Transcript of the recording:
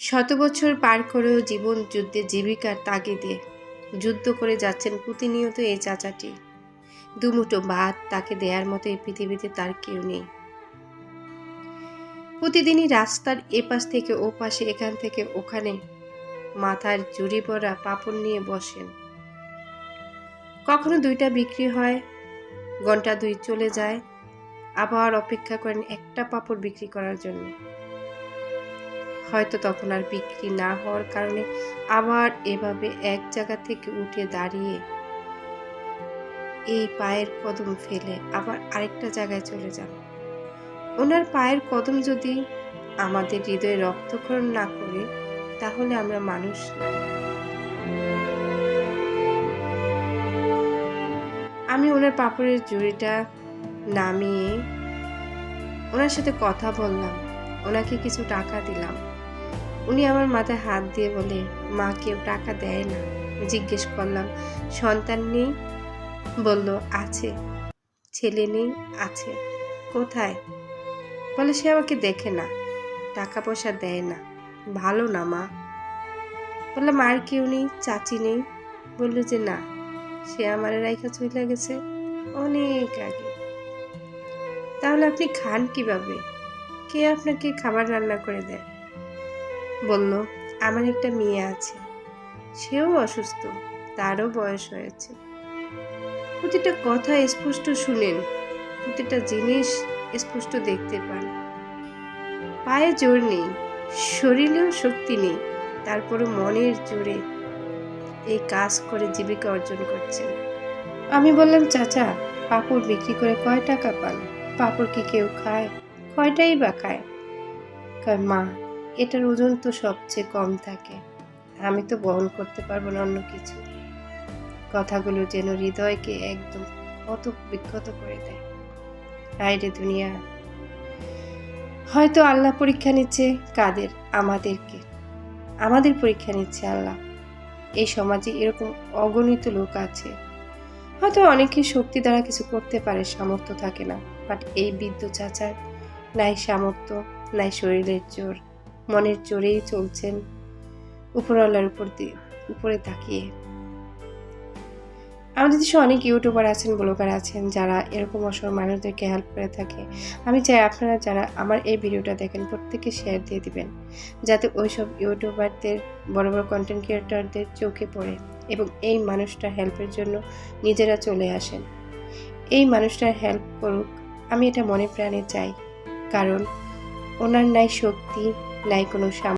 শত বছর পার করেও জীবন যুদ্ধে জীবিকার তাগিদে যুদ্ধ করে যাচ্ছেন প্রতিনিয়ত এই চাচাটি। দুমুঠো ভাত তাকে দেয়ার মতো এই পৃথিবীতে তার কেউ নেই। প্রতিদিনই রাস্তার এপাশ থেকে ও পাশে এখান থেকে ওখানে মাথার জুড়ি পড়া পাপড় নিয়ে বসেন। কখনো দুইটা বিক্রি হয়, ঘণ্টা দুই চলে যায়, আবার অপেক্ষা করেন একটা পাপড় বিক্রি করার জন্য। হয়তো তখন আর বিক্রি না হওয়ার কারণে আবার এভাবে এক জায়গা থেকে উঠে দাঁড়িয়ে এই পায়ের কদম ফেলে আবার আরেকটা জায়গায় চলে যান। ওনার পায়ের কদম যদি আমাদের হৃদয়ে রক্তক্ষরণ না করে, তাহলে আমরা মানুষ আমি ওনার পাপড়ের জুড়িটা নামিয়ে ওনার সাথে কথা বললাম। ওনাকে কিছু টাকা দিলাম। উনি আমার মাথায় হাত দিয়ে বলে, মা কেউ টাকা দেয় না। জিজ্ঞেস করলাম, সন্তান নেই? বলল, আছে। ছেলে নেই? আছে। কোথায়? বলে, সে আমাকে দেখে না। টাকা পয়সা দেয় না। ভালো না, মা। বললাম আর কেউ নেই? চাচি নেই? বলল যে, না। সে আমার রাইখা চলে গেছে অনেক আগে। তাহলে আপনি খান কীভাবে? কে আপনাকে খাবার রান্না করে দেয়? বলল, আমার একটা মেয়ে আছে। সেও অসুস্থ, তারও বয়স হয়েছে। প্রতিটা কথা স্পষ্ট শুনেন প্রতিটা জিনিস স্পষ্ট দেখতে পান। পায়ে জোর নেই, শরীরেও শক্তি নেই তারপরে মনের জোরে এই কাজ করে জীবিকা অর্জন করছেন। আমি বললাম, চাচা, পাপড় বিক্রি করে কয় টাকা পান? পাপড় কি কেউ খায়? কয়টাই বা খায়? কয় মা এটার ওজন তো সবচেয়ে কম থাকে। আমি তো বহন করতে পারব না অন্য কিছু। কথাগুলো যেন হৃদয়কে একদম কত বিক্ষত করে দেয়। আইরে দুনিয়া। হয়তো আল্লাহ পরীক্ষা নিচ্ছে কাদের? আমাদেরকে। আমাদের পরীক্ষা নিচ্ছে আল্লাহ। এই সমাজে এরকম অগণিত লোক আছে। হয়তো অনেকে শক্তি দ্বারা কিছু করতে পারে, সামর্থ্য থাকে না। বাট এই বিদ্যুৎ চাচার নাই সামর্থ্য, নাই শরীরের জোর। মনের জোরেই চলছেন উপরওয়ালার উপর দিয়ে উপরে তাকিয়ে। আমাদের দেশে অনেক ইউটিউবার আছেন, ব্লগার আছেন, যারা এরকম অসহায় মানুষদেরকে হেল্প করে থাকে। আমি চাই আপনারা যারা আমার এই ভিডিওটা দেখেন প্রত্যেকে শেয়ার দিয়ে দিবেন, যাতে ওইসব ইউটিউবারদের, বড় বড় কন্টেন্ট ক্রিয়েটরদের চোখে পড়ে এবং এই মানুষটা হেল্পের জন্য নিজেরা চলে আসেন। এই মানুষটার হেল্প করুক, আমি এটা মনে প্রাণে চাই, কারণ ওনার নাই শক্তি নাই কোনো সাম